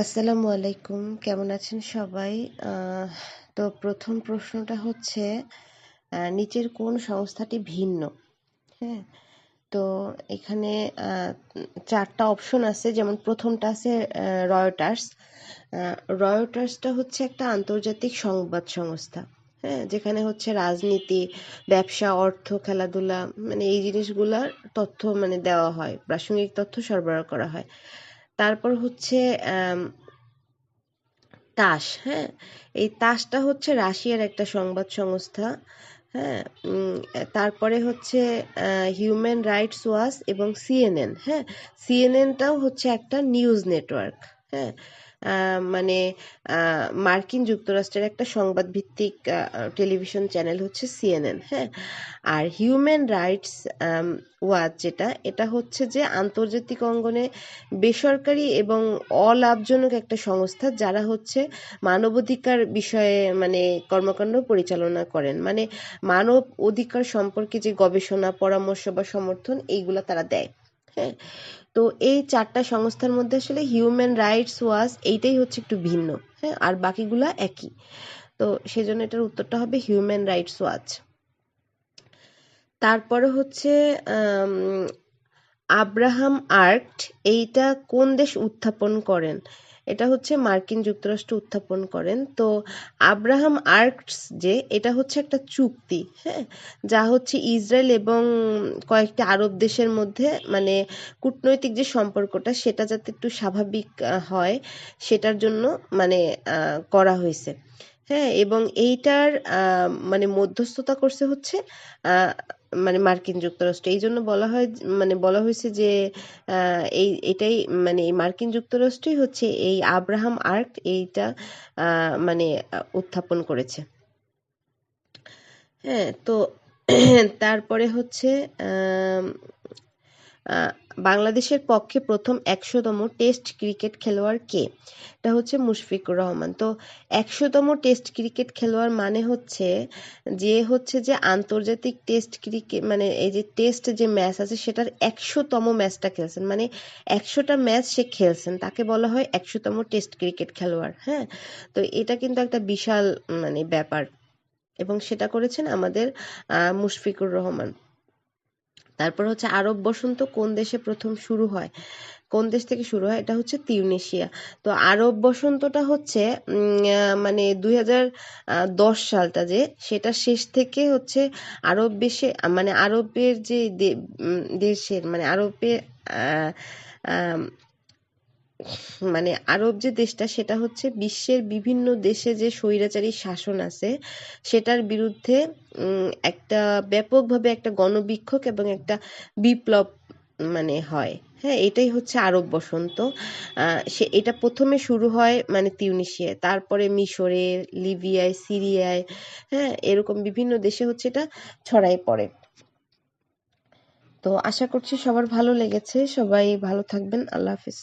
আসসালামু আলাইকুম, কেমন আছেন সবাই? তো প্রথম প্রশ্নটা হচ্ছে নিচের কোন সংস্থাটি ভিন্ন? হ্যাঁ তো এখানে চারটা অপশন আছে, যেমন প্রথমটা আছে রয়টার্স রয়টার্সটা হচ্ছে একটা আন্তর্জাতিক সংবাদ সংস্থা। হ্যাঁ যেখানে হচ্ছে রাজনীতি, ব্যবসা, অর্থ, খেলাধুলা মানে এই জিনিসগুলার তথ্য মানে দেওয়া হয়, প্রাসঙ্গিক তথ্য সরবরাহ করা হয়। তারপর হচ্ছে তাস হ্যাঁ? এই তাসটা হচ্ছে রাশিয়ার একটা সংবাদ সংস্থা হ্যাঁ? তারপরে হচ্ছে হিউম্যান রাইটস ওয়াচ এবং সিএনএন হ্যাঁ? সিএনএনটাও হচ্ছে একটা নিউজ নেটওয়ার্ক হ্যাঁ মানে মার্কিন যুক্তরাষ্ট্রের একটা সংবাদ ভিত্তিক টেলিভিশন চ্যানেল হচ্ছে সিএনএন হ্যাঁ? আর হিউম্যান রাইটস ওয়াচ যেটা, এটা হচ্ছে যে আন্তর্জাতিক অঙ্গনে বেসরকারি এবং অলাভজনক একটা সংস্থা যারা হচ্ছে মানবাধিকার বিষয়ে মানে কর্মকাণ্ড পরিচালনা করেন। মানে মানব অধিকার সম্পর্কে যে গবেষণা, পরামর্শ বা সমর্থন, এইগুলা তারা দেয় হ্যাঁ? তো এই চারটা সংস্থার মধ্যে আসলে হিউম্যান রাইটস ওয়াচ এইটাই হচ্ছে একটু ভিন্ন হ্যাঁ? আর বাকিগুলা একই। তো সেজন্য এটার উত্তরটা হবে হিউম্যান রাইটস ওয়াচ তারপরে হচ্ছে আব্রাহাম আর্ট এইটা কোন দেশ উত্থাপন করেন? এটা হচ্ছে মার্কিন যুক্তরাষ্ট্র উত্থাপন করেন। তো আব্রাহাম আর্কস যে, এটা হচ্ছে একটা চুক্তি হ্যাঁ? যা হচ্ছে ইসরায়েল এবং কয়েকটি আরব দেশের মধ্যে মানে কূটনৈতিক যে সম্পর্কটা, সেটা যাতে একটু স্বাভাবিক হয়, সেটার জন্য মানে করা হয়েছে। হ্যাঁ এবং এইটার মানে মধ্যস্থতা করছে হচ্ছে মানে মার্কিন যুক্তরাষ্ট্র। এই জন্য বলা হয় মানে বলা হয়েছে যে এই, এটাই মানে এই মার্কিন যুক্তরাষ্ট্রই হচ্ছে এই আব্রাহাম আর্ক এইটা মানে উত্থাপন করেছে। হ্যাঁ তো, তারপরে হচ্ছে বাংলাদেশের পক্ষে প্রথম একশোতম টেস্ট ক্রিকেট খেলোয়াড় কে? এটা হচ্ছে মুশফিকুর রহমান। তো একশোতম টেস্ট ক্রিকেট খেলোয়াড় মানে হচ্ছে যে হচ্ছে যে আন্তর্জাতিক টেস্ট ক্রিকেট মানে এই যে টেস্ট যে ম্যাচ আছে সেটার একশোতম ম্যাচটা খেলছেন। মানে একশোটা ম্যাচ সে খেলছেন। তাকে বলা হয় একশোতম টেস্ট ক্রিকেট খেলোয়াড়। হ্যাঁ? তো এটা কিন্তু একটা বিশাল মানে ব্যাপার। এবং সেটা করেছেন আমাদের মুশফিকুর রহমান। তারপর হচ্ছে আরব বসন্ত কোন দেশে প্রথম শুরু হয়? কোন দেশ থেকে শুরু হয়? এটা হচ্ছে তিউনেশিয়া। তো আরব বসন্তটা হচ্ছে মানে দুই দশ সালটা যে, সেটা শেষ থেকে হচ্ছে আরব দেশে মানে আরবের যে দেশের মানে আরবের মানে আরব যে দেশটা, সেটা হচ্ছে বিশ্বের বিভিন্ন দেশে যে স্বৈরাচারী শাসন আছে, সেটার বিরুদ্ধে একটা ব্যাপকভাবে একটা গণবিক্ষোভ এবং একটা বিপ্লব মানে হয়। হ্যাঁ এটাই হচ্ছে আরব বসন্ত। সে, এটা প্রথমে শুরু হয় মানে তিউনিশিয়ায় তারপরে মিশরে, লিবিয়ায়, সিরিয়ায় হ্যাঁ এরকম বিভিন্ন দেশে হচ্ছে এটা ছড়াই পড়ে। তো আশা করছি সবার ভালো লেগেছে। সবাই ভালো থাকবেন। আল্লাহ হাফিজ।